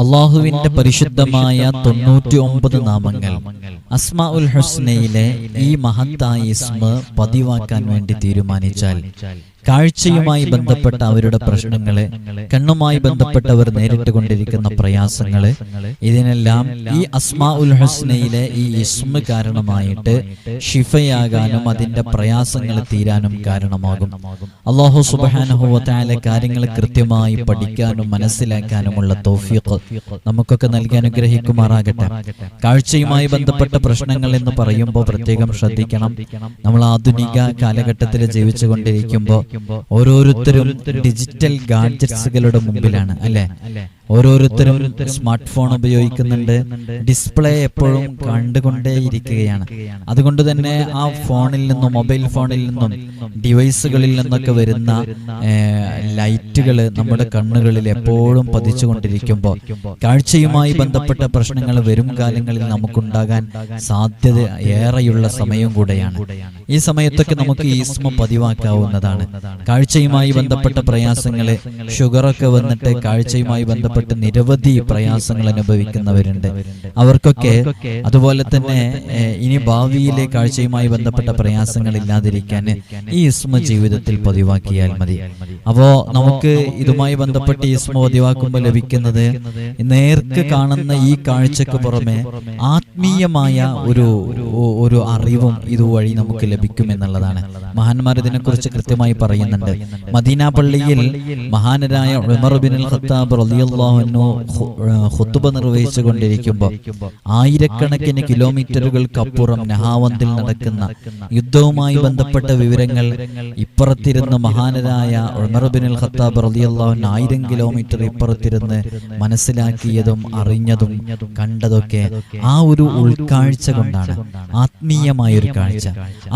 അള്ളാഹുവിന്റെ പരിശുദ്ധമായ തൊണ്ണൂറ്റി ഒമ്പത് നാമങ്ങൾ അസ്മാ ഉൽ ഹുസ്നയിലെ ഈ മഹത്തായ ഇസ്മ പതിവാക്കാൻ വേണ്ടി തീരുമാനിച്ചാൽ കാഴ്ചയുമായി ബന്ധപ്പെട്ട അവരുടെ പ്രശ്നങ്ങളെ കണ്ണുമായി ബന്ധപ്പെട്ടവർ നേരിട്ട് കൊണ്ടിരിക്കുന്ന പ്രയാസങ്ങളെ ഇതിനെല്ലാം ഈ അസ്മാ ഉൽ ഹസ്നയിലെ ഈ ഇസ്മ കാരണമായിട്ട് ഷിഫയാകാനും അതിന്റെ പ്രയാസങ്ങൾ തീരാനും കാരണമാകും. അള്ളാഹു സുബാനുഭവത്തായ കാര്യങ്ങൾ കൃത്യമായി പഠിക്കാനും മനസ്സിലാക്കാനുമുള്ള തോഫീഖ് നമുക്കൊക്കെ നൽകി അനുഗ്രഹിക്കുമാറാകട്ടെ. കാഴ്ചയുമായി ബന്ധപ്പെട്ട പ്രശ്നങ്ങൾ എന്ന് പറയുമ്പോൾ പ്രത്യേകം ശ്രദ്ധിക്കണം. നമ്മൾ ആധുനിക കാലഘട്ടത്തിൽ ജീവിച്ചു കൊണ്ടിരിക്കുമ്പോൾ ഓരോരുത്തരും ഡിജിറ്റൽ ഗാഡ്ജറ്റ്സുകളുടെ മുമ്പിലാണ് അല്ലെ? ഓരോരുത്തരും സ്മാർട്ട് ഫോൺ ഉപയോഗിക്കുന്നുണ്ട് ഡിസ്പ്ലേ എപ്പോഴും കണ്ടുകൊണ്ടേയിരിക്കുകയാണ്. അതുകൊണ്ട് തന്നെ ആ ഫോണിൽ നിന്നും മൊബൈൽ ഫോണിൽ നിന്നും ഡിവൈസുകളിൽ നിന്നൊക്കെ വരുന്ന ലൈറ്റുകൾ നമ്മുടെ കണ്ണുകളിൽ എപ്പോഴും പതിച്ചുകൊണ്ടിരിക്കുമ്പോൾ കാഴ്ചയുമായി ബന്ധപ്പെട്ട പ്രശ്നങ്ങൾ വരും കാലങ്ങളിൽ നമുക്കുണ്ടാകാൻ സാധ്യത ഏറെയുള്ള സമയം കൂടെയാണ്. ഈ സമയത്തൊക്കെ നമുക്ക് ഈസ്മ പതിവാക്കാവുന്നതാണ്. കാഴ്ചയുമായി ബന്ധപ്പെട്ട പ്രയാസങ്ങൾ ഷുഗറൊക്കെ വന്നിട്ട് കാഴ്ചയുമായി ബന്ധപ്പെട്ട് നിരവധി പ്രയാസങ്ങൾ അനുഭവിക്കുന്നവരുണ്ട്. അവർക്കൊക്കെ അതുപോലെ തന്നെ ഇനി ഭാവിയിലെ കാഴ്ചയുമായി ബന്ധപ്പെട്ട പ്രയാസങ്ങൾ ഇല്ലാതിരിക്കാൻ ഈ ഇസ്മ ജീവിതത്തിൽ പതിവാക്കിയാൽ മതി. അപ്പോ നമുക്ക് ഇതുമായി ബന്ധപ്പെട്ട് ഇസ്മ പതിവാക്കുമ്പോൾ ലഭിക്കുന്നത് നേർക്ക് കാണുന്ന ഈ കാഴ്ചക്ക് പുറമെ ആത്മീയമായ ഒരു ഒരു അറിവും ഇതുവഴി നമുക്ക് ലഭിക്കും എന്നുള്ളതാണ് മഹാന്മാർ ഇതിനെക്കുറിച്ച് കൃത്യമായി പറയുന്നുണ്ട്. മദീന പള്ളിയിൽ മഹാനരായ ഉമർ ബിൻ അൽ ഖത്താബ് റളിയല്ലാഹു അൻഹു ഹുത്തുബ നിർവഹിച്ചു കൊണ്ടിരിക്കുമ്പോൾ ആയിരക്കണക്കിന് കിലോമീറ്ററുകൾക്കപ്പുറം നഹാവന്തിൽ നടക്കുന്ന യുദ്ധവുമായി ബന്ധപ്പെട്ട വിവരങ്ങൾ ഇപ്പുറത്തിരുന്ന് മഹാനരായ ഉമർബിനുൽ ഖത്താബ് റളിയല്ലാഹു അൻഹു ആയിരം കിലോമീറ്റർ ഇപ്പുറത്തിരുന്ന് മനസ്സിലാക്കിയതും അറിഞ്ഞതും കണ്ടതൊക്കെ ആ ഒരു ഉൾക്കാഴ്ച കൊണ്ടാണ്. ആത്മീയമായ ഒരു കാഴ്ച.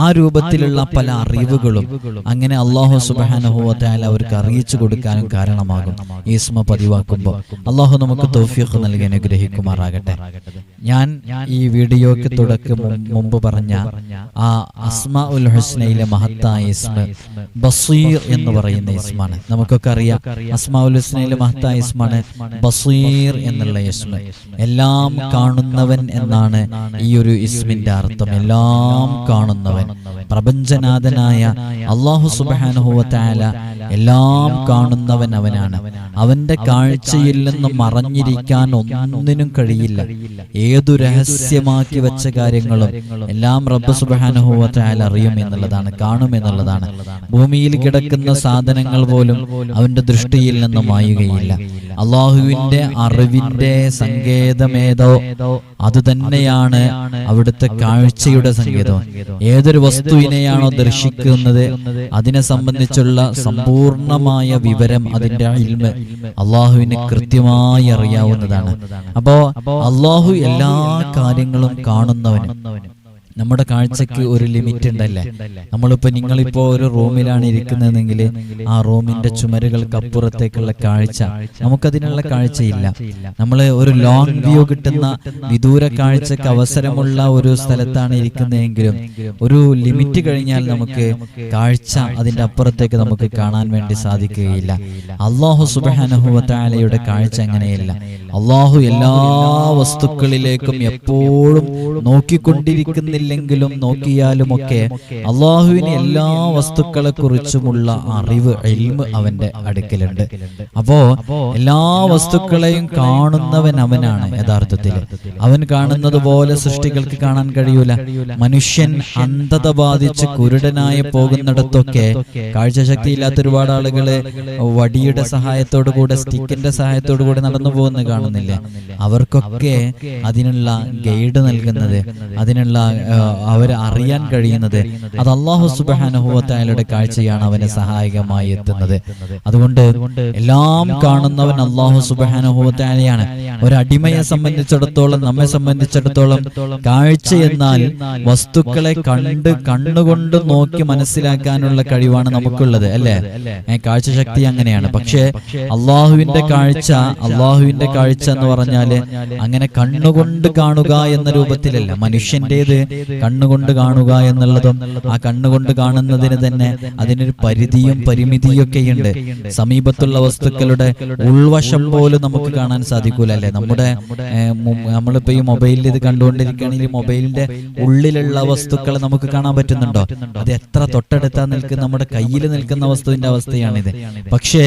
ആ രൂപത്തിലുള്ള പല അറിവുകളും അങ്ങനെ അള്ളാഹു സുബാനുഭവത്തായാൽ അവർക്ക് അറിയിച്ചു കൊടുക്കാനും കാരണമാകും. ഈസ്മ പതിവാക്കുമ്പോൾ അള്ളാഹു നമുക്ക് തോഫിയൊക്കെ നൽകി അനുഗ്രഹിക്കുമാറാകട്ടെ. ഞാൻ ഈ വീഡിയോക്ക് തുടക്കം മുമ്പ് പറഞ്ഞ ആ അസ്മ ഉൽ ഹുസ്നയിലെ മഹത്തായ ഇസ്മ ബസീർ എന്ന് പറയുന്ന ഇസ്മാണ്. നമുക്കൊക്കെ അറിയാം അസ്മ ഉൽ ഹുസ്നയിലെ മഹത്തായ ഇസ്മാണ് ബസീർ എന്നുള്ള ഇസ്മ. എല്ലാം കാണുന്നവൻ എന്നാണ് ഈ ഒരു ഇസ്മിന്റെ അർത്ഥം. എല്ലാം കാണുന്നവൻ. പ്രപഞ്ചനാഥനായ അള്ളാഹു സുബാനുഹുവത്തായ എല്ലാം കാണുന്നവൻ അവനാണ്. അവന്റെ കാഴ്ചയിൽ നിന്ന് മറഞ്ഞിരിക്കാൻ ഒന്നിനും കഴിയില്ല. ഏതു രഹസ്യമാക്കി വെച്ച കാര്യങ്ങളും എല്ലാം റബ്ബ് സുബാനുഭവത്തായാൽ അറിയും എന്നുള്ളതാണ് കാണും എന്നുള്ളതാണ് ഭൂമിയിൽ കിടക്കുന്ന സാധനങ്ങൾ പോലും അവന്റെ ദൃഷ്ടിയിൽ നിന്നും മായുകയില്ല അള്ളാഹുവിന്റെ അറിവിന്റെ സങ്കേതമേതോ അത് തന്നെയാണ് അവിടുത്തെ കാഴ്ചയുടെ സങ്കേതം. ഏതൊരു വസ്തുവിനെയാണോ ദർശിക്കുന്നത്? അതിനെ സംബന്ധിച്ചുള്ള സമ്പൂർണമായ വിവരം അതിന്റെ ഇൽമ അള്ളാഹുവിന് കൃത്യമായി അറിയാവുന്നതാണ്. അപ്പോ അള്ളാഹു എല്ലാ കാര്യങ്ങളും കാണുന്നവന് നമ്മുടെ കാഴ്ചക്ക് ഒരു ലിമിറ്റ് ഉണ്ടല്ലേ? നമ്മളിപ്പോ നിങ്ങളിപ്പോ ഒരു റൂമിലാണ് ഇരിക്കുന്നതെങ്കിൽ ആ റൂമിന്റെ ചുമരുകൾക്ക് അപ്പുറത്തേക്കുള്ള കാഴ്ച. നമുക്കതിനുള്ള കാഴ്ചയില്ല. നമ്മൾ ഒരു ലോങ് വ്യൂ കിട്ടുന്ന വിദൂര കാഴ്ചക്ക് അവസരമുള്ള ഒരു സ്ഥലത്താണ് ഇരിക്കുന്നതെങ്കിലും ഒരു ലിമിറ്റ് കഴിഞ്ഞാൽ നമുക്ക് കാഴ്ച അതിന്റെ അപ്പുറത്തേക്ക് നമുക്ക് കാണാൻ വേണ്ടി സാധിക്കുകയില്ല. അള്ളാഹു സുബാനഹുവത്താലയുടെ കാഴ്ച അങ്ങനെയല്ല. അള്ളാഹു എല്ലാ വസ്തുക്കളിലേക്കും എപ്പോഴും നോക്കിക്കൊണ്ടിരിക്കുന്നില്ലെങ്കിലും നോക്കിയാലുമൊക്കെ അള്ളാഹുവിന് എല്ലാ വസ്തുക്കളെ കുറിച്ചുമുള്ള അറിവ് എൽമ് അവന്റെ അടുക്കലുണ്ട്. അപ്പോ എല്ലാ വസ്തുക്കളെയും കാണുന്നവൻ അവനാണ് യഥാർത്ഥത്തിൽ. അവൻ കാണുന്നത് പോലെ സൃഷ്ടികൾക്ക് കാണാൻ കഴിയൂല. മനുഷ്യൻ അന്ധത ബാധിച്ച് കുരുടനായി പോകുന്നിടത്തൊക്കെ കാഴ്ചശക്തി ഇല്ലാത്ത ഒരുപാട് ആളുകൾ വടിയുടെ സഹായത്തോടു കൂടെ സ്റ്റിക്കിന്റെ സഹായത്തോടു കൂടെ നടന്നു പോകുന്ന കാണുന്നില്ലേ? അവർക്കൊക്കെ അതിനുള്ള ഗൈഡ് നൽകുന്നത് അതിനുള്ള അവരെ അറിയാൻ കഴിയുന്നത് അത് അള്ളാഹു സുബാനുഭവത്തായാലുടെ കാഴ്ചയാണ് അവന് സഹായകമായി എത്തുന്നത്. അതുകൊണ്ട് എല്ലാം കാണുന്നവൻ അള്ളാഹു സുബാനുഭവത്തായാണ് ഒരടിമയെ സംബന്ധിച്ചിടത്തോളം നമ്മെ സംബന്ധിച്ചിടത്തോളം കാഴ്ച എന്നാൽ വസ്തുക്കളെ കണ്ട് കണ്ണുകൊണ്ട് നോക്കി മനസ്സിലാക്കാനുള്ള കഴിവാണ് നമുക്കുള്ളത് അല്ലേ? കാഴ്ച ശക്തി അങ്ങനെയാണ്. പക്ഷേ അള്ളാഹുവിന്റെ കാഴ്ച അള്ളാഹുവിന്റെ കാഴ്ച എന്ന് പറഞ്ഞാൽ അങ്ങനെ കണ്ണുകൊണ്ട് കാണുക എന്ന രൂപത്തിലല്ല മനുഷ്യന്റേത് കണ്ണുകൊണ്ട് കാണുക എന്നുള്ളതും ആ കണ്ണുകൊണ്ട് കാണുന്നതിന് തന്നെ അതിനൊരു പരിധിയും പരിമിതിയും ഉണ്ട് സമീപത്തുള്ള വസ്തുക്കളുടെ ഉൾവശം പോലും നമുക്ക് കാണാൻ സാധിക്കൂല അല്ലേ നമ്മുടെ നമ്മളിപ്പോ ഈ മൊബൈലിൽ ഇത് കണ്ടുകൊണ്ടിരിക്കുകയാണെങ്കിൽ മൊബൈലിന്റെ ഉള്ളിലുള്ള വസ്തുക്കളെ നമുക്ക് കാണാൻ പറ്റുന്നുണ്ടോ? അത് എത്ര തൊട്ടടുത്താ നിൽക്കുന്ന നമ്മുടെ കയ്യിൽ നിൽക്കുന്ന വസ്തുവിന്റെ അവസ്ഥയാണിത്. പക്ഷേ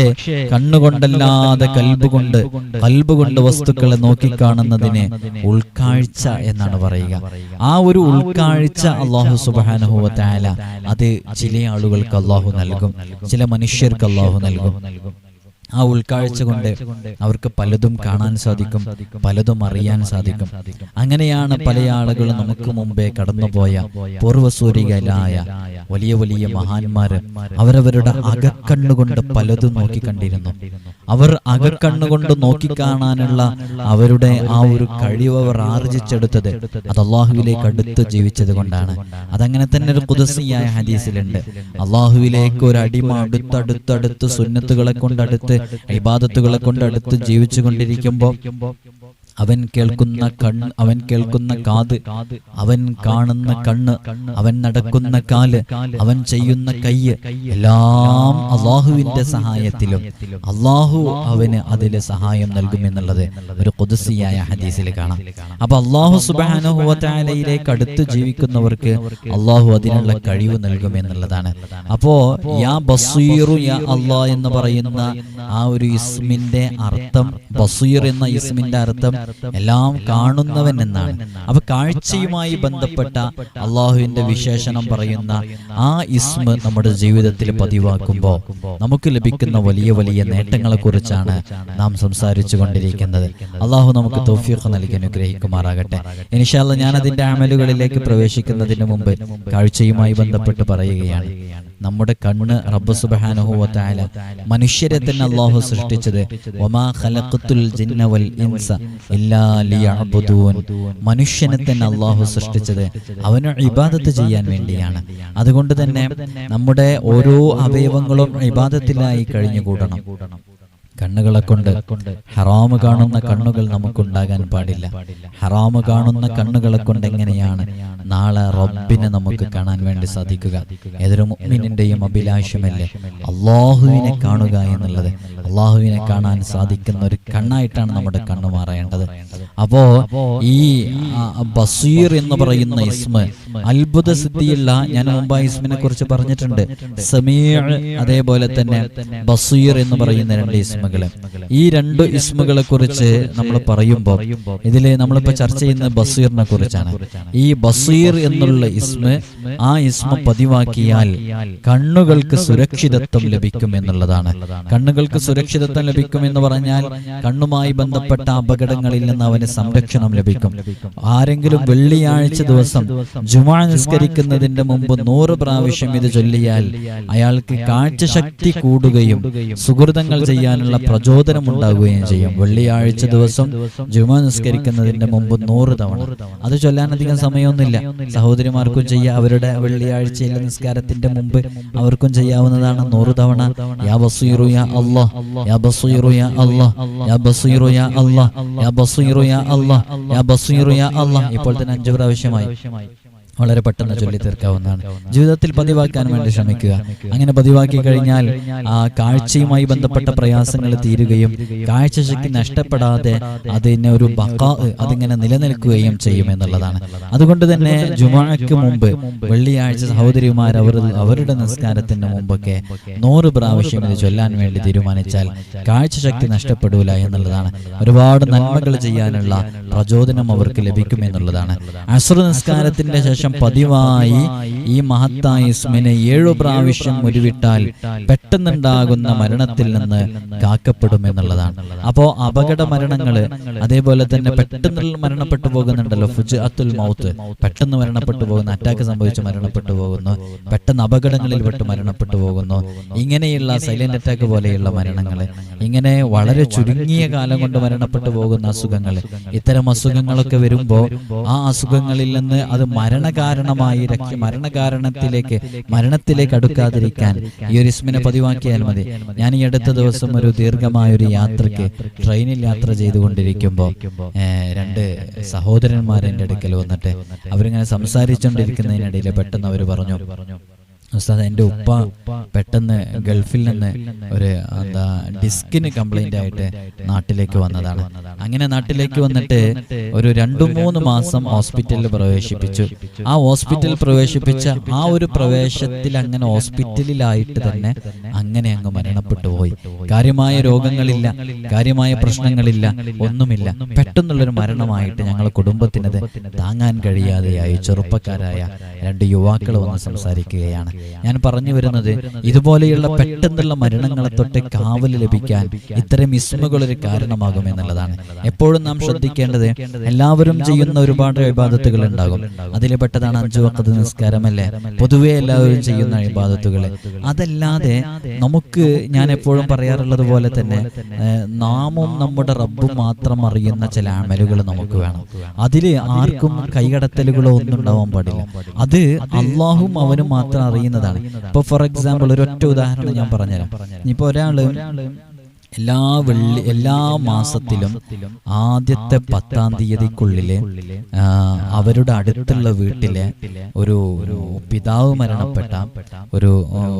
കണ്ണുകൊണ്ടല്ലാതെ കൽബ് കൊണ്ട് കൽബ് കൊണ്ട് വസ്തുക്കളെ നോക്കിക്കാണുന്നതിന് ഉൾക്കാഴ്ച എന്നാണ് പറയുക. ആ ഒരു ഉൾക്കാഴ്ച അള്ളാഹു സുബാനുഭവത്തായാല അത് ചില ആളുകൾക്ക് അള്ളാഹു നൽകും. ചില മനുഷ്യർക്ക് അള്ളാഹു നൽകും. ആ ഉൾക്കാഴ്ച കൊണ്ട് അവർക്ക് പലതും കാണാൻ സാധിക്കും പലതും അറിയാൻ സാധിക്കും. അങ്ങനെയാണ് പല ആളുകളും നമുക്ക് മുമ്പേ കടന്നുപോയ പൂർവസൂരികളായ വലിയ വലിയ മഹാന്മാര് അവരവരുടെ അകക്കണ്ണുകൊണ്ട് പലതും നോക്കിക്കണ്ടിരുന്നു. അവർ അകക്കണ്ണുകൊണ്ട് നോക്കിക്കാണാനുള്ള അവരുടെ ആ ഒരു കഴിവ് അവർ ആർജിച്ചെടുത്തത് അത് അള്ളാഹുവിലേക്ക് അടുത്ത് ജീവിച്ചത് കൊണ്ടാണ്. അതങ്ങനെ തന്നെ ഒരു കുതസിയായ ഹദീസിലുണ്ട്. അള്ളാഹുവിലേക്ക് ഒരു അടിമ അടുത്തടുത്തടുത്ത് സുന്നത്തുകളെ കൊണ്ടടുത്ത് ഇബാദത്തുകളെ കൊണ്ടടുത്ത് ജീവിച്ചു കൊണ്ടിരിക്കുമ്പോൾ അവൻ കേൾക്കുന്ന കണ്ണ് അവൻ കേൾക്കുന്ന കാത് അവൻ കാണുന്ന കണ്ണ് അവൻ നടക്കുന്ന കാൽ അവൻ ചെയ്യുന്ന കയ്യ് എല്ലാം അള്ളാഹുവിന്റെ സഹായത്തിലും അള്ളാഹു അവന് അതിൽ സഹായം നൽകുമെന്നുള്ളത് ഒരു കൊതുസിയായ ഹദീസിൽ കാണാം. അപ്പൊ അള്ളാഹു സുബാനുഹുവലയിലേക്ക് അടുത്ത് ജീവിക്കുന്നവർക്ക് അള്ളാഹു അതിനുള്ള കഴിവ് നൽകുമെന്നുള്ളതാണ്. അപ്പോ യാ ബസീറു യാ അള്ളാഹ് എന്ന് പറയുന്ന ആ ഒരു ഇസ്മിന്റെ അർത്ഥം ബസീർ എന്ന ഇസ്മിന്റെ അർത്ഥം എല്ലാം കാണുന്നവൻ എന്നാണ്. അപ്പൊ കാഴ്ചയുമായി ബന്ധപ്പെട്ട അള്ളാഹുവിന്റെ വിശേഷണം പറയുന്ന ആ ഇസ്മ നമ്മുടെ ജീവിതത്തിൽ പതിവാക്കുമ്പോൾ നമുക്ക് ലഭിക്കുന്ന വലിയ വലിയ നേട്ടങ്ങളെ കുറിച്ചാണ് നാം സംസാരിച്ചു കൊണ്ടിരിക്കുന്നത്. അള്ളാഹു നമുക്ക് തോഫിയൊക്കെ നൽകി അനുഗ്രഹിക്കുമാറാകട്ടെ. ഇനിഷാല്ല ഞാൻ അതിന്റെ അമലുകളിലേക്ക് പ്രവേശിക്കുന്നതിന് മുമ്പ് കാഴ്ചയുമായി ബന്ധപ്പെട്ട് പറയുകയാണ്. നമ്മുടെ കണ്ണ് റബ്ബ് സുബാനുഹുല മനുഷ്യരെ തന്നെ അള്ളാഹു സൃഷ്ടിച്ചത്. ഖലഖത്തുൽ ഇൻസ മനുഷ്യനെ തന്നെ അള്ളാഹു സൃഷ്ടിച്ചത് അവന് ഇബാദത്ത് ചെയ്യാൻ വേണ്ടിയാണ്. അതുകൊണ്ട് തന്നെ നമ്മുടെ ഓരോ അവയവങ്ങളും ഇബാദത്തിലായി കഴിഞ്ഞുകൂടണം. കണ്ണുകളെ കൊണ്ട് ഹറാമ് കാണുന്ന കണ്ണുകൾ നമുക്കുണ്ടാകാൻ പാടില്ല. ഹറാമ് കാണുന്ന കണ്ണുകളെ കൊണ്ട് എങ്ങനെയാണ് നാളെ റബ്ബിനെ നമുക്ക് കാണാൻ വേണ്ടി സാധിക്കുക? ഏതൊരു മുഅ്മിനിന്റെയും അഭിലാഷമല്ലേ? അള്ളാഹുവിനെ കാണുക എന്നുള്ളത്. അള്ളാഹുവിനെ കാണാൻ സാധിക്കുന്ന ഒരു കണ്ണായിട്ടാണ് നമ്മുടെ കണ്ണു മാറേണ്ടത്. അപ്പോ ഈ ബസീർ എന്ന് പറയുന്ന ഇസ്മ അത്ഭുത സിദ്ധിയുള്ള ഞാൻ മുമ്പ് ഇസ്മിനെ കുറിച്ച് പറഞ്ഞിട്ടുണ്ട്. സമീർ അതേപോലെ തന്നെ ബസീർ എന്ന് പറയുന്ന രണ്ട് ഇസ്മകൾ ഈ രണ്ട് ഇസ്മുകളെ കുറിച്ച് നമ്മൾ പറയുമ്പോൾ ഇതിൽ നമ്മളിപ്പോ ചർച്ച ചെയ്യുന്ന ബസീറിനെ കുറിച്ചാണ്. ഈ ബസീർ എന്നുള്ള ഇസ്മ ആ ഇസ്മ പതിവാക്കിയാൽ കണ്ണുകൾക്ക് സുരക്ഷിതത്വം ലഭിക്കും എന്നുള്ളതാണ്. കണ്ണുകൾക്ക് സുരക്ഷിതത്വം ലഭിക്കും എന്ന് പറഞ്ഞാൽ കണ്ണുമായി ബന്ധപ്പെട്ട അപകടങ്ങളിൽ നിന്ന് അവന് സംരക്ഷണം ലഭിക്കും. ആരെങ്കിലും വെള്ളിയാഴ്ച ദിവസം ജുമാ നിസ്കരിക്കുന്നതിന്റെ മുമ്പ് നൂറ് പ്രാവശ്യം ഇത് ചൊല്ലിയാൽ അയാൾക്ക് കാഴ്ചശക്തി കൂടുകയും സുഹൃതങ്ങൾ ചെയ്യാനുള്ള പ്രചോദനം ഉണ്ടാകുകയും ചെയ്യും. വെള്ളിയാഴ്ച ദിവസം ജുമാ നിസ്കരിക്കുന്നതിന്റെ മുമ്പ് നൂറ് തവണ. അത് ചൊല്ലാൻ അധികം സമയമൊന്നുമില്ല. സഹോദരിമാർക്കും ചെയ്യാം. അവരുടെ വെള്ളിയാഴ്ചയിലെ നിസ്കാരത്തിന്റെ മുമ്പ് അവർക്കും ചെയ്യാവുന്നതാണ് നൂറ് തവണ. ഇപ്പോൾ തന്നെ അഞ്ചു പ്രാവശ്യമായി. വളരെ പെട്ടെന്ന് ചൊല്ലി തീർക്കാവുന്നതാണ്. ജീവിതത്തിൽ പതിവാക്കാൻ വേണ്ടി ശ്രമിക്കുക. അങ്ങനെ പതിവാക്കി കഴിഞ്ഞാൽ ആ കാഴ്ചയുമായി ബന്ധപ്പെട്ട പ്രയാസങ്ങൾ തീരുകയും കാഴ്ചശക്തി നഷ്ടപ്പെടാതെ അതിനെ ഒരു ബക്കാ അതിങ്ങനെ നിലനിൽക്കുകയും ചെയ്യും എന്നുള്ളതാണ്. അതുകൊണ്ട് തന്നെ ജുമാക്ക് മുമ്പ് വെള്ളിയാഴ്ച സഹോദരിമാർ അവർ അവരുടെ നിസ്കാരത്തിന് മുമ്പൊക്കെ നൂറ് പ്രാവശ്യം ഇത് ചൊല്ലാൻ വേണ്ടി തീരുമാനിച്ചാൽ കാഴ്ചശക്തി നഷ്ടപ്പെടൂല എന്നുള്ളതാണ്. ഒരുപാട് നന്മകൾ ചെയ്യാനുള്ള പ്രചോദനം അവർക്ക് ലഭിക്കും എന്നുള്ളതാണ്. അശ്രു നിസ്കാരത്തിന്റെ ശേഷം പതിവായി ഈ മഹത്തായ ഇസ്മിനെ ഏഴു പ്രാവശ്യം ഉരുവിട്ടാൽ പെട്ടെന്നുണ്ടാകുന്ന മരണത്തിൽ നിന്ന് കാക്കപ്പെടും എന്നുള്ളതാണ് അപ്പോ അപകട മരണങ്ങൾ അതേപോലെ തന്നെ പെട്ടെന്ന് മരണപ്പെട്ടു പോകുന്നുണ്ടല്ലോ. ഫുജ് അത്തുൽ മൗത്ത് പെട്ടെന്ന് മരണപ്പെട്ടു പോകുന്നു. അറ്റാക്ക് സംഭവിച്ച് മരണപ്പെട്ടു പോകുന്നു. പെട്ടെന്ന് അപകടങ്ങളിൽ പെട്ട് മരണപ്പെട്ടു പോകുന്നു. ഇങ്ങനെയുള്ള സൈലന്റ് അറ്റാക്ക് പോലെയുള്ള മരണങ്ങൾ ഇങ്ങനെ വളരെ ചുരുങ്ങിയ കാലം കൊണ്ട് മരണപ്പെട്ടു പോകുന്ന അസുഖങ്ങൾ ഇത്തരം അസുഖങ്ങളൊക്കെ വരുമ്പോൾ ആ അസുഖങ്ങളിൽ നിന്ന് അത് മരണകാരണമായി രക്ഷ മരണകാരണത്തിലേക്ക് മരണത്തിലേക്ക് അടുക്കാതിരിക്കാൻ ഈ ഒരു ഇസ്മിനെ പതിവാക്കിയാൽ മതി. ഞാൻ ഈ അടുത്ത ദിവസം ഒരു ദീർഘമായ ഒരു യാത്രയ്ക്ക് ട്രെയിനിൽ യാത്ര ചെയ്തുകൊണ്ടിരിക്കുമ്പോൾ രണ്ട് സഹോദരന്മാർ എന്റെ അടുക്കൽ വന്നിട്ട് അവരിങ്ങനെ സംസാരിച്ചുകൊണ്ടിരിക്കുന്നതിനിടയിൽ പെട്ടെന്ന് അവർ പറഞ്ഞു ഉസ്താദ് എന്റെ ഉപ്പ പെട്ടെന്ന് ഗൾഫിൽ നിന്ന് ഒരു എന്താ ഡിസ്കിന് കംപ്ലൈന്റ് ആയിട്ട് നാട്ടിലേക്ക് വന്നതാണ്. അങ്ങനെ നാട്ടിലേക്ക് വന്നിട്ട് ഒരു രണ്ടു മൂന്ന് മാസം ഹോസ്പിറ്റലിൽ പ്രവേശിപ്പിച്ചു. ആ ഹോസ്പിറ്റലിൽ പ്രവേശിപ്പിച്ച ആ ഒരു പ്രവേശത്തിൽ അങ്ങനെ ഹോസ്പിറ്റലിലായിട്ട് തന്നെ അങ്ങനെ അങ്ങ് മരണപ്പെട്ടു പോയി. കാര്യമായ രോഗങ്ങളില്ല കാര്യമായ പ്രശ്നങ്ങളില്ല ഒന്നുമില്ല. പെട്ടെന്നുള്ളൊരു മരണമായിട്ട് ഞങ്ങൾ കുടുംബത്തിനത് താങ്ങാൻ കഴിയാതെയായി. ചെറുപ്പക്കാരായ രണ്ട് യുവാക്കൾ വന്ന് സംസാരിക്കുകയാണ്. ഞാൻ പറഞ്ഞു വരുന്നത് ഇതുപോലെയുള്ള പെട്ടെന്നുള്ള മരണങ്ങളെ തൊട്ട് കാവൽ ലഭിക്കാൻ ഇത്തരം ഇസ്മുകൾ ഒരു കാരണമാകും എന്നുള്ളതാണ്. എപ്പോഴും നാം ശ്രദ്ധിക്കേണ്ടത് എല്ലാവരും ചെയ്യുന്ന ഒരുപാട് വിവാദത്തുകൾ ഉണ്ടാകും. അതിൽ പെട്ടതാണ് അഞ്ചു വക്കത്ത് നിസ്കാരമല്ലേ? പൊതുവെ എല്ലാവരും ചെയ്യുന്ന വിവാദത്തുകൾ അതല്ലാതെ നമുക്ക് ഞാൻ എപ്പോഴും പറയാറുള്ളത് പോലെ തന്നെ നാമും നമ്മുടെ റബ്ബും മാത്രം അറിയുന്ന ചില അമലുകൾ നമുക്ക് വേണം. അതിൽ ആർക്കും കൈകടത്തലുകളോ ഒന്നും ഉണ്ടാവാൻ പാടില്ല. അത് അള്ളാഹും അവനും മാത്രം അറിയുന്നതാണ്. ഇപ്പൊ ഫോർ എക്സാമ്പിൾ ഒരു ഒറ്റ ഉദാഹരണം ഞാൻ പറഞ്ഞുതരാം. ഇപ്പൊ ഒരാൾ എല്ലാ വെള്ളി എല്ലാ മാസത്തിലും ആദ്യത്തെ പത്താം തീയതിക്കുള്ളിൽ അവരുടെ അടുത്തുള്ള വീട്ടിലെ ഒരു പിതാവ് മരണപ്പെട്ട ഒരു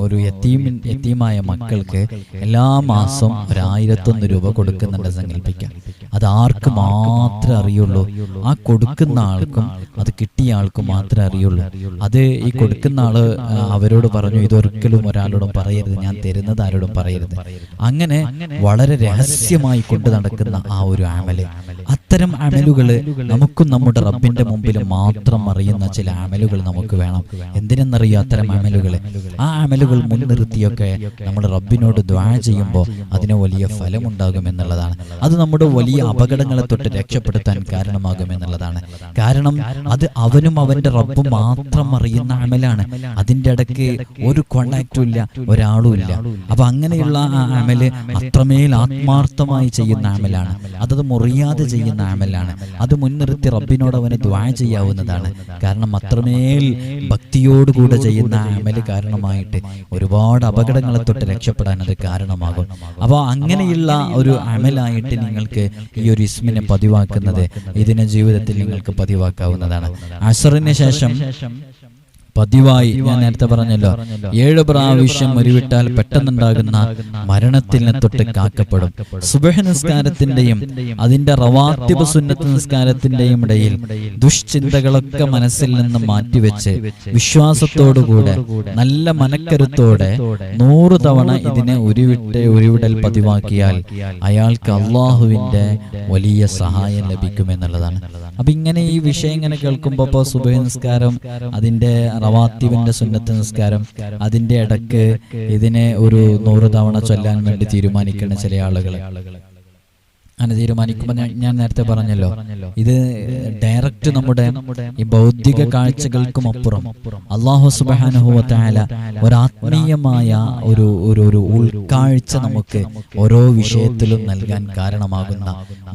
ഒരു യത്തീമിൻ യത്തീമായ മക്കൾക്ക് എല്ലാ മാസവും ഒരു ആയിരത്തൊന്ന് രൂപ കൊടുക്കുന്നുണ്ട് സങ്കല്പിക്കാം. അത് ആർക്ക് മാത്രം അറിയുള്ളൂ. ആ കൊടുക്കുന്ന ആൾക്കും അത് കിട്ടിയ ആൾക്കും മാത്രമേ അറിയുള്ളൂ. അത് ഈ കൊടുക്കുന്ന ആൾ അവരോട് പറഞ്ഞു ഇതൊരിക്കലും ഒരാളോടും പറയരുത്. ഞാൻ തരുന്നത് ആരോടും പറയരുത്. അങ്ങനെ വളരെ രഹസ്യമായി കൊണ്ട് നടക്കുന്ന ആ ഒരു അമൽ. അത്തരം അമലുകൾ നമുക്കും നമ്മുടെ റബ്ബിന്റെ മുമ്പിൽ മാത്രം അറിയുന്ന ചില അമലുകൾ നമുക്ക് വേണം. എന്തിനെന്നറിയോ അത്തരം അമലുകൾ ആ അമലുകൾ മുൻനിർത്തിയൊക്കെ നമ്മൾ റബ്ബിനോട് ദ്വാ ചെയ്യുമ്പോൾ അതിന് വലിയ ഫലമുണ്ടാകും എന്നുള്ളതാണ്. അത് നമ്മുടെ വലിയ അപകടങ്ങളെ തൊട്ട് രക്ഷപ്പെടുത്താൻ കാരണമാകും എന്നുള്ളതാണ്. കാരണം അത് അവനും അവന്റെ റബ്ബും മാത്രം അറിയുന്ന അമലാണ്. അതിന്റെ ഇടയ്ക്ക് ഒരു കോണ്ടാക്റ്റും ഇല്ല ഒരാളും ഇല്ല. അപ്പൊ അങ്ങനെയുള്ള ആ അമൽ അത്രമേൽ ആത്മാർത്ഥമായി ചെയ്യുന്ന ആമലാണ്. അതത് മുറിയാതെ ചെയ്യുന്ന ആമലാണ്. അത് മുൻനിർത്തി റബ്ബിനോട് അവന് ദ്വാ ചെയ്യാവുന്നതാണ്. കാരണം അത്രമേൽ ഭക്തിയോടുകൂടെ ചെയ്യുന്ന ആ അമൽ കാരണമായിട്ട് ഒരുപാട് അപകടങ്ങളെ തൊട്ട് രക്ഷപ്പെടാൻ അത് കാരണമാകും. അപ്പോൾ അങ്ങനെയുള്ള ഒരു അമലായിട്ട് നിങ്ങൾക്ക് ഈ ഒരു ഇസ്മിനെ പതിവാക്കുന്നത് ഇതിനെ ജീവിതത്തിൽ നിങ്ങൾക്ക് പതിവാക്കാവുന്നതാണ്. അസറിന് ശേഷം പതിവായി ഞാൻ നേരത്തെ പറഞ്ഞല്ലോ. ഏഴ് പ്രാവശ്യം ഉരുവിട്ടാൽ പെട്ടെന്നുണ്ടാകുന്ന മരണത്തിൽ തൊട്ട് കാക്കപ്പെടും. സുബഹ നിസ്കാരത്തിന്റെയും അതിന്റെ റവാത്തിബ് സുന്നത്ത് നിസ്കാരത്തിന്റെയും ഇടയിൽ ദുഷ്ചിന്തകളൊക്കെ മനസ്സിൽ നിന്ന് മാറ്റിവെച്ച് വിശ്വാസത്തോടുകൂടെ നല്ല മനക്കരുത്തോടെ നൂറ് തവണ ഇതിനെ ഉരുവിട്ട് ഉരുവിടൽ പതിവാക്കിയാൽ അയാൾക്ക് അള്ളാഹുവിന്റെ വലിയ സഹായം ലഭിക്കും എന്നുള്ളതാണ് അപ്പൊ ഇങ്ങനെ ഈ വിഷയം ഇങ്ങനെ കേൾക്കുമ്പോ സുബഹ നിസ്കാരം അതിന്റെ റവാത്തിബിന്റെ സുന്നത്ത് നിസ്കാരം അതിന്റെ ഇടയ്ക്ക് ഇതിനെ ഒരു നൂറ് തവണ ചൊല്ലാൻ വേണ്ടി തീരുമാനിക്കുന്ന ചില ആളുകൾ അങ്ങനെ തീരുമാനിക്കുമ്പോൾ ഞാൻ ഞാൻ നേരത്തെ പറഞ്ഞല്ലോ ഇത് ഡയറക്റ്റ് നമ്മുടെ ഈ ബൗദ്ധിക കാഴ്ചകൾക്കും അപ്പുറം അള്ളാഹു സുബാനുഭവത്തായ ഒരാത്മീയമായ ഒരു ഒരു ഒരു ഉൾക്കാഴ്ച നമുക്ക് ഓരോ വിഷയത്തിലും നൽകാൻ കാരണമാകുന്ന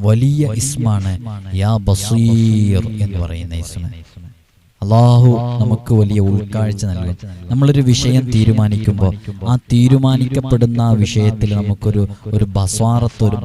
വലിയ ഇസ്മാണ് യാ ബസീർ എന്ന് പറയുന്ന ഇസ്മ. അള്ളാഹു നമുക്ക് വലിയ ഉൾക്കാഴ്ച നൽകും. നമ്മളൊരു വിഷയം തീരുമാനിക്കുമ്പോൾ ആ തീരുമാനിക്കപ്പെടുന്ന ആ വിഷയത്തിൽ നമുക്കൊരു ഒരു ബസ്വാറത്ത് ഒരു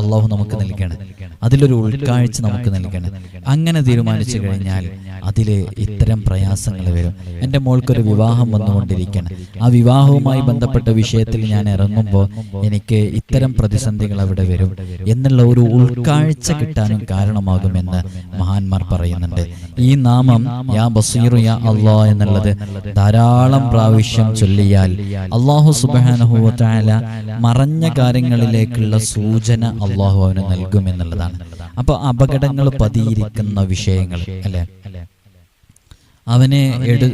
അള്ളാഹു നമുക്ക് നൽകണം. അതിലൊരു ഉൾക്കാഴ്ച നമുക്ക് നൽകണം. അങ്ങനെ തീരുമാനിച്ചു കഴിഞ്ഞാൽ അതിൽ ഇത്തരം പ്രയാസങ്ങൾ വരും. എന്റെ മോൾക്കൊരു വിവാഹം വന്നുകൊണ്ടിരിക്കണം ആ വിവാഹവുമായി ബന്ധപ്പെട്ട വിഷയത്തിൽ ഞാൻ ഇറങ്ങുമ്പോൾ എനിക്ക് ഇത്തരം പ്രതിസന്ധികൾ അവിടെ വരും. എന്നുള്ള ഒരു ഉൾക്കാഴ്ച കിട്ടാനും കാരണമാകുമെന്ന് മഹാന്മാർ പറയുന്നുണ്ട്. ഈ നാമം യാ ബസീറു യാ അള്ളാ എന്നുള്ളത് ധാരാളം പ്രാവശ്യം ചൊല്ലിയാൽ അള്ളാഹു സുബാനഹുല മറഞ്ഞ കാര്യങ്ങളിലേക്കുള്ള സൂചന അള്ളാഹു അവന് നൽകും എന്നുള്ളതാണ്. അപ്പൊ അപകടങ്ങൾ പതിയിരിക്കുന്ന വിഷയങ്ങൾ അല്ലെ? അവനെ എടു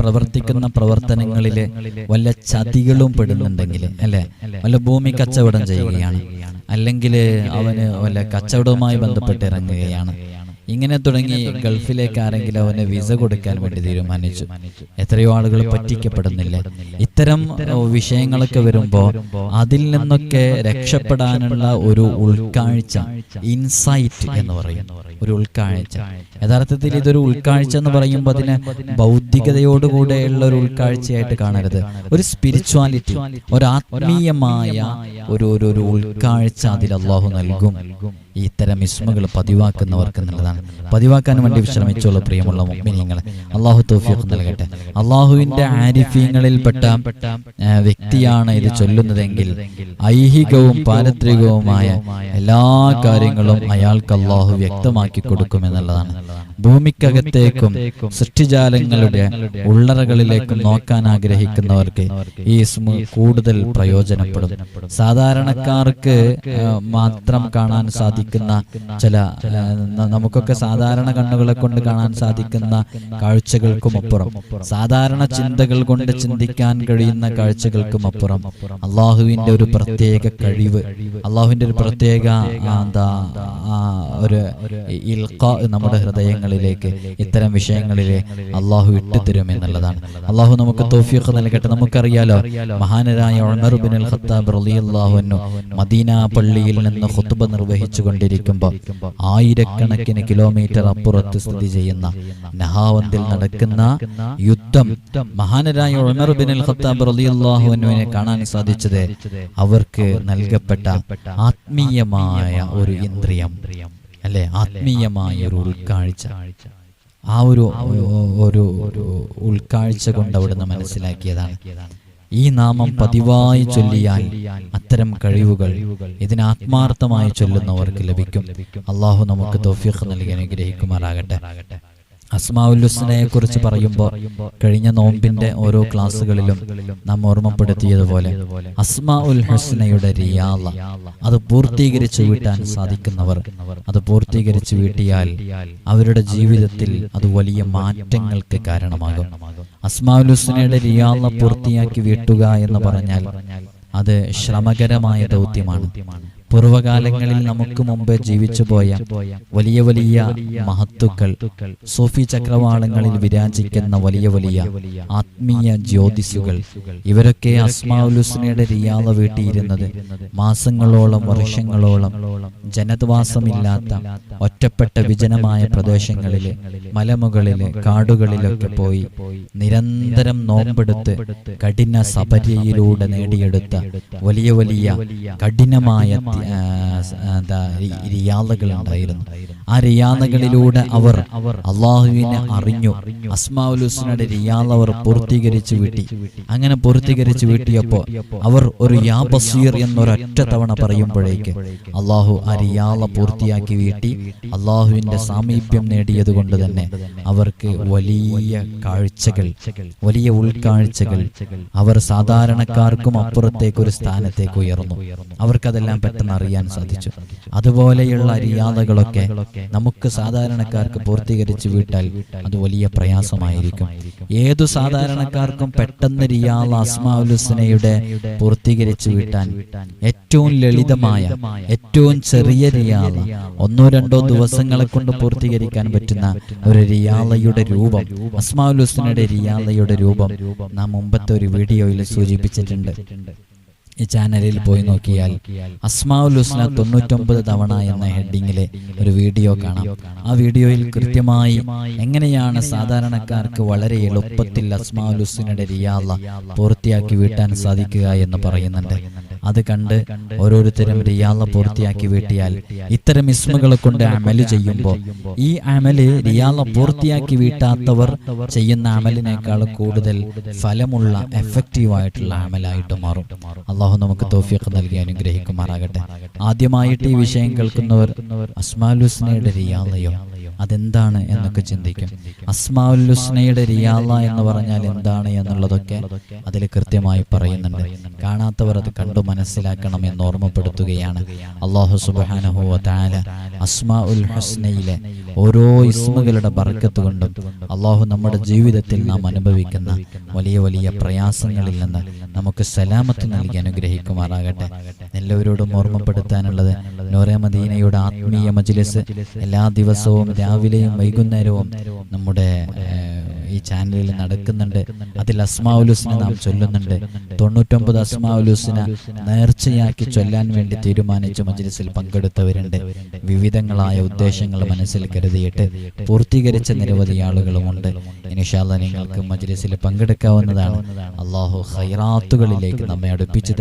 പ്രവർത്തിക്കുന്ന പ്രവർത്തനങ്ങളിൽ വല്ല ചതികളും പെടുന്നുണ്ടെങ്കിൽ അല്ലെ? വല്ല ഭൂമി കച്ചവടം ചെയ്യുകയാണ്. അല്ലെങ്കിൽ അവന് വല്ല കച്ചവടവുമായി ബന്ധപ്പെട്ട് ഇറങ്ങുകയാണ്. ഇങ്ങനെ തുടങ്ങി ഗൾഫിലേക്ക് ആരെങ്കിലും അവന് വിസ കൊടുക്കാൻ വേണ്ടി തീരുമാനിച്ചു. എത്രയോ ആളുകൾ പറ്റിക്കപ്പെടുന്നില്ല? ഇത്തരം വിഷയങ്ങളൊക്കെ വരുമ്പോൾ അതിൽ നിന്നൊക്കെ രക്ഷപ്പെടാനുള്ള ഒരു ഉൾക്കാഴ്ച ഇൻസൈറ്റ് എന്ന് പറയും. ഒരു ഉൾക്കാഴ്ച. യഥാർത്ഥത്തിൽ ഇതൊരു ഉൾക്കാഴ്ച എന്ന് പറയുമ്പോൾ അതിന് ഭൗതികതയോടുകൂടെയുള്ള ഒരു ഉൾക്കാഴ്ചയായിട്ട് കാണരുത്. ഒരു സ്പിരിച്വാലിറ്റി ഒരു ആത്മീയമായ ഒരു ഒരു ഉൾക്കാഴ്ച അതിൽ അള്ളാഹു നൽകും. ഇത്തരം ഇസ്മുകൾ പതിവാക്കുന്നവർക്ക് എന്നുള്ളതാണ് പതിവാക്കാൻ വേണ്ടി വിശ്രമിച്ചുള്ള പ്രിയമുള്ള മിനിങ്ങൾ അള്ളാഹു തോഫിയൊക്കെ നൽകട്ടെ. അള്ളാഹുവിന്റെ ആരിഫ്യങ്ങളിൽപ്പെട്ട പെട്ട വ്യക്തിയാണ് ഇത് ചൊല്ലുന്നതെങ്കിൽ ഐഹികവും പാരത്രികവുമായ എല്ലാ കാര്യങ്ങളും അയാൾക്ക് അള്ളാഹു വ്യക്തമാക്കി കൊടുക്കുമെന്നുള്ളതാണ് ഭൂമിക്കകത്തേക്കും സൃഷ്ടിജാലങ്ങളുടെ ഉള്ളറകളിലേക്കും നോക്കാൻ ആഗ്രഹിക്കുന്നവർക്ക് ഈ ഇസ്മു കൂടുതൽ പ്രയോജനപ്പെടും. സാധാരണക്കാർക്ക് മാത്രം കാണാൻ സാധിക്കുന്ന ചില നമുക്കൊക്കെ സാധാരണ കണ്ണുകളെ കൊണ്ട് കാണാൻ സാധിക്കുന്ന കാഴ്ചകൾക്കും അപ്പുറം. സാധാരണ ചിന്തകൾ കൊണ്ട് ചിന്തിക്കാൻ കഴിയുന്ന കാഴ്ചകൾക്കും അപ്പുറം. അള്ളാഹുവിന്റെ ഒരു പ്രത്യേക കഴിവ്. അള്ളാഹുവിന്റെ ഒരു പ്രത്യേക എന്താ ഒരു ഇൽക്ക നമ്മുടെ ഹൃദയങ്ങളിലേക്ക് ഇത്തരം വിഷയങ്ങളിലെ അള്ളാഹു ഇട്ടുതരും എന്നുള്ളതാണ്. അള്ളാഹു നമുക്ക് തോഫിയൊക്കെ നൽകട്ടെ നമുക്കറിയാലോ. മഹാനരായ ഉമർ ബിൻ അൽ ഖത്താബ് റളിയല്ലാഹു അൻഹു മദീന പള്ളിയിൽ നിന്ന് ഖുത്ബ നിർവഹിച്ചു കൊണ്ടിരിക്കുമ്പോൾ ആയിരക്കണക്കിന് കിലോമീറ്റർ അപ്പുറത്ത് സ്ഥിതി ചെയ്യുന്ന നഹാവന്തിൽ നടക്കുന്ന യുദ്ധം മഹാനരായ ഉമർ ബിൻ അൽ ഖത്താബ് കാണാൻ സാധിച്ചത് അവർക്ക് നൽകപ്പെട്ട ആത്മീയമായ ഒരു ഇന്ദ്രിയം അല്ലെ? ആത്മീയമായ ഒരു ഉൾക്കാഴ്ച. ആ ഒരു ഒരു ഉൾക്കാഴ്ച കൊണ്ട് അവിടുന്ന് മനസ്സിലാക്കിയതാണ്. ഈ നാമം പതിവായി ചൊല്ലിയാൽ അത്തരം കഴിവുകൾ ഇതിന് ആത്മാർത്ഥമായി ചൊല്ലുന്നവർക്ക് ലഭിക്കും. അള്ളാഹു നമുക്ക് തൗഫീഖ് നൽകി അനുഗ്രഹിക്കുമാറാകട്ടെ. അസ്മാഉല്ലുസ്നെ കുറിച്ച് പറയുമ്പോൾ കഴിഞ്ഞ നോമ്പിന്റെ ഓരോ ക്ലാസ്സുകളിലും നാം ഓർമ്മപ്പെടുത്തിയതുപോലെ അസ്മാ ഉൽ ഹസ്നയുടെ റിയാല അത് പൂർത്തീകരിച്ചു വീട്ടാൻ സാധിക്കുന്നവർ. അത് പൂർത്തീകരിച്ചു വീട്ടിയാൽ അവരുടെ ജീവിതത്തിൽ അത് വലിയ മാറ്റങ്ങൾക്ക് കാരണമാകും. അസ്മാഉൽ ഹുസ്നയുടെ റിയാല പൂർത്തിയാക്കി വീട്ടുക എന്ന് പറഞ്ഞാൽ അത് ശ്രമകരമായ ദൗത്യമാണ്. പൂർവകാലങ്ങളിൽ നമുക്ക് മുമ്പ് ജീവിച്ചു പോയ വലിയ വലിയ മഹത്തുക്കൾ സൂഫി ചക്രവാളങ്ങളിൽ വിരാജിക്കുന്ന വലിയ വലിയ ആത്മീയ ജ്യോതിസുകൾ ഇവരൊക്കെ അസ്മാഉലുസ്നയുടെ റിയാദ വീട്ടിയിരുന്നത്. മാസങ്ങളോളം വർഷങ്ങളോളം ജനതവാസമില്ലാത്ത ഒറ്റപ്പെട്ട വിജനമായ പ്രദേശങ്ങളിലെ മലമുകളിലെ കാടുകളിലൊക്കെ പോയി നിരന്തരം നോമ്പെടുത്ത് കഠിന സപര്യയിലൂടെ നേടിയെടുത്ത വലിയ വലിയ കഠിനമായ uh, എന്താ റിയാദകളുണ്ടായിരുന്നു ആ റിയാദകളിലൂടെ അവർ അള്ളാഹുവിനെ അറിഞ്ഞു. അസ്മാഉലുസ്നയുടെ റിയാദ അവർ പൂർത്തീകരിച്ചു വീട്ടി. അങ്ങനെ പൂർത്തീകരിച്ചു വീട്ടിയപ്പോ അവർ ഒരു യാ ബസീർ എന്നൊരൊറ്റ തവണ പറയുമ്പോഴേക്ക് അള്ളാഹു ആ റിയാദ പൂർത്തിയാക്കി വീട്ടി. അള്ളാഹുവിന്റെ സാമീപ്യം നേടിയത് കൊണ്ട് തന്നെ അവർക്ക് വലിയ കാഴ്ചകൾ വലിയ ഉൾക്കാഴ്ചകൾ. അവർ സാധാരണക്കാർക്കും അപ്പുറത്തേക്ക് ഒരു സ്ഥാനത്തേക്ക് ഉയർന്നു. അവർക്കതെല്ലാം പെട്ടെന്ന് അറിയാൻ സാധിച്ചു അതുപോലെയുള്ള റിയാദകളൊക്കെ നമുക്ക് സാധാരണക്കാർക്ക് പൂർത്തീകരിച്ചു വിട്ടാൽ അത് വലിയ പ്രയാസമായിരിക്കും. ഏതു സാധാരണക്കാർക്കും പെട്ടെന്ന് റിയാദ് അസ്മാഉലുസ്നയുടെ പൂർത്തീകരിച്ചു വിട്ടാൻ ഏറ്റവും ലളിതമായ ഏറ്റവും ചെറിയ റിയാദ ഒന്നോ രണ്ടോ ദിവസങ്ങളെ കൊണ്ട് പൂർത്തീകരിക്കാൻ പറ്റുന്ന ഒരു റിയാദയുടെ രൂപം അസ്മാഉലുസ്നയുടെ റിയാദയുടെ രൂപം നാം മുമ്പത്തെ ഒരു വീഡിയോയിൽ സൂചിപ്പിച്ചിട്ടുണ്ട്. ഈ ചാനലിൽ പോയി നോക്കിയാൽ അസ്മാഉൽ ഹുസ്ന തൊണ്ണൂറ്റൊമ്പത് തവണ എന്ന ഹെഡിങ്ങിലെ ഒരു വീഡിയോ കാണാം. ആ വീഡിയോയിൽ കൃത്യമായി എങ്ങനെയാണ് സാധാരണക്കാർക്ക് വളരെ എളുപ്പത്തിൽ അസ്മാഉൽ ഹുസ്നയുടെ റിയാള പൂർത്തിയാക്കി വീട്ടാൻ സാധിക്കുക എന്ന് പറയുന്നുണ്ട്. അത് കണ്ട് ഓരോരുത്തരും റിയാള പൂർത്തിയാക്കി വീട്ടിയാൽ ഇത്തരം ഇസ്മുകളെ കൊണ്ട് അമൽ ചെയ്യുമ്പോൾ ഈ അമൽ റിയാള പൂർത്തിയാക്കി വീട്ടാത്തവർ ചെയ്യുന്ന അമലിനേക്കാൾ കൂടുതൽ ഫലമുള്ള എഫക്റ്റീവ് ആയിട്ടുള്ള അമലായിട്ട് മാറും. അള്ളാഹു നമുക്ക് തോഫിയൊക്കെ നൽകി അനുഗ്രഹിക്കുമാറാകട്ടെ. ആദ്യമായിട്ട് ഈ വിഷയം കേൾക്കുന്നവർ അസ്മാലുസ്നയുടെ റിയാദയോ? അതെന്താണ് എന്നൊക്കെ ചിന്തിക്കും. അസ്മാഉല്ലുസ്നയുടെ റിയാല എന്ന് പറഞ്ഞാൽ എന്താണ് എന്നുള്ളതൊക്കെ അതിൽ കൃത്യമായി പറയുന്നുണ്ട്. കാണാത്തവർ അത് കണ്ടു മനസ്സിലാക്കണം എന്ന് ഓർമ്മപ്പെടുത്തുകയാണ്. അള്ളാഹു സുബാനഹു താല അസ്മാ ഉൽ ഹസ്നയിലെ ഓരോ ഇസ്മുകളുടെ ബർക്കത്ത് കൊണ്ടും അള്ളാഹു നമ്മുടെ ജീവിതത്തിൽ നാം അനുഭവിക്കുന്ന വലിയ വലിയ പ്രയാസങ്ങളിൽ നിന്ന് നമുക്ക് സലാമത്ത് നൽകി അനുഗ്രഹിക്കുമാറാകട്ടെ. എല്ലാവരോടും ഓർമ്മപ്പെടുത്താനുള്ളത് നോറെ മദീനയുടെ ആത്മീയ മജ്ലിസ് എല്ലാ ദിവസവും രാവിലെയും വൈകുന്നേരവും നമ്മുടെ ഈ ചാനലിൽ നടക്കുന്നുണ്ട്. അതിൽ അസ്മാവുലൂസിനെ നാം ചൊല്ലുന്നുണ്ട്. തൊണ്ണൂറ്റൊമ്പത് അസ്മാവുലൂസിനെ നേർച്ചയാക്കി ചൊല്ലാൻ വേണ്ടി തീരുമാനിച്ച് മജ്ലിസിൽ പങ്കെടുത്തവരുണ്ട്. വിവിധങ്ങളായ ഉദ്ദേശങ്ങൾ മനസ്സിൽ കരുതിയിട്ട് പൂർത്തീകരിച്ച നിരവധി ആളുകളുമുണ്ട്. ഇനിഷാല്ല നിങ്ങൾക്ക് മജ്ലിസിൽ പങ്കെടുക്കാവുന്നതാണ്. അള്ളാഹു ഹൈറാത്തുകളിലേക്ക് നമ്മെ അടുപ്പിച്ചു